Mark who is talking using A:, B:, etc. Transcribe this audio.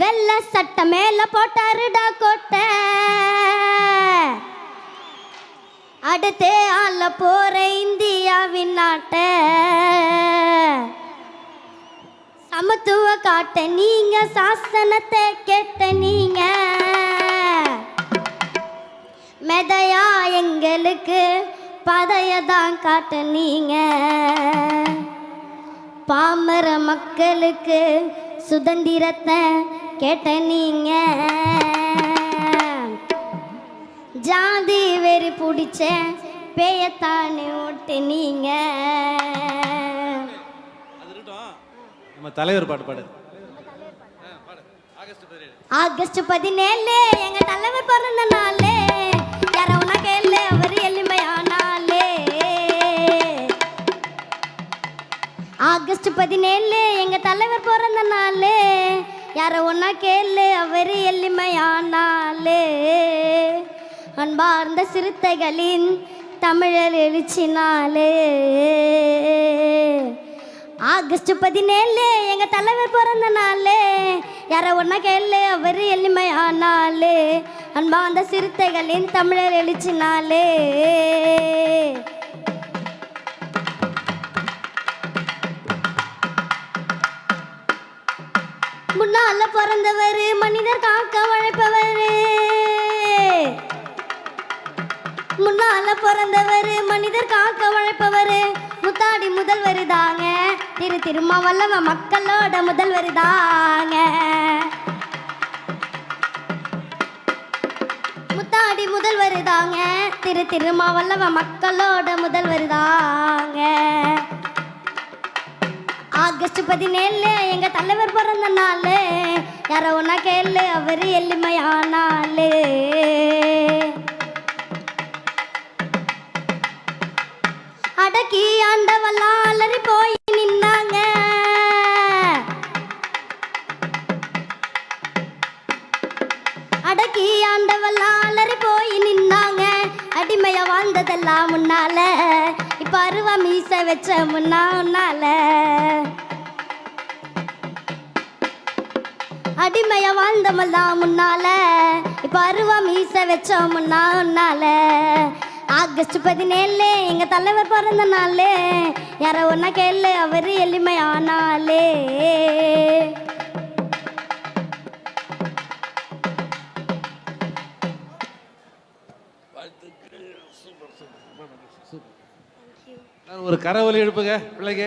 A: வெள்ள சட்ட மேல போட்டாருடா கோட்டை. அடுத்தே ஆள போற இந்தியாவின் நாட்டை. சமத்துவ காட்ட நீங்க சாசனத்தை கேட்ட நீங்க. மெதையா எங்களுக்கு பதைய தான் காட்ட நீங்க. பாமர மக்களுக்கு சுதந்திரத்தை கேட்ட நீங்க. ஜாதி வெறி பிடிச்ச பேயத்தானே ஓட்டு நீங்க.
B: நம்ம தலைவர் பாட்டு பாடு.
A: ஆகஸ்ட் பதினேழு எங்க தலைவர் பிறந்த நாளே. ஆகஸ்ட் பதினேழு எங்க தலைவர் பிறந்த நாளு. யார ஒன்னா கேளு அவர் எளிமையானாலே அன்பார்ந்த சிறுத்தைகளின் தமிழர் எழுச்சினாலே ஆகஸ்ட் பதினேழு எங்க தலைவர் பிறந்த நாளு. யார ஒன்னா கேளு அவர் எளிமையானாலே அன்பார்ந்த சிறுத்தைகளின் தமிழர் எழுச்சினாலே முன்னால பிறந்தவர் மனிதர் காக்க உழைப்பவர் முன்னால பிறந்தவர் மனிதர் காக்க உழைப்பவர் முத்தாடி முதல்வர் தாங்க. திரு திருமாவல்லவ மக்களோட முதல்வர் தாங்க. முத்தாடி முதல்வர் தாங்க. திரு திருமாவல்லவ மக்களோட முதல்வர் தான் ஆகஸ்ட் பதினேழு எங்க தலைவர் பிறந்த நாள். யாரோ ஒன்னா கேளு அவர் எளிமையானாலு அடக்கி ஆண்டவெல்லாம் அலறி போய் நின்னாங்க. அடக்கி ஆண்டவெல்லாம் அலறி போய் நின்னாங்க. அடிமையா வாழ்ந்ததெல்லாம் முன்னால இப்ப அருவா மீச வச்ச முன்னா உன்னால. அடிமையா வாழ்ந்தமெல்லாம் முன்னால. இப்ப அருவா ஈச வச்ச முன்னா உன்னால ஆகஸ்ட் பதினேழு எங்க தலைவர் பிறந்த நாள். யார ஒன்னா கேளு அவரு எளிமையானாலே
B: ஒரு கரவொலி எழுப்புங்க பிள்ளைங்க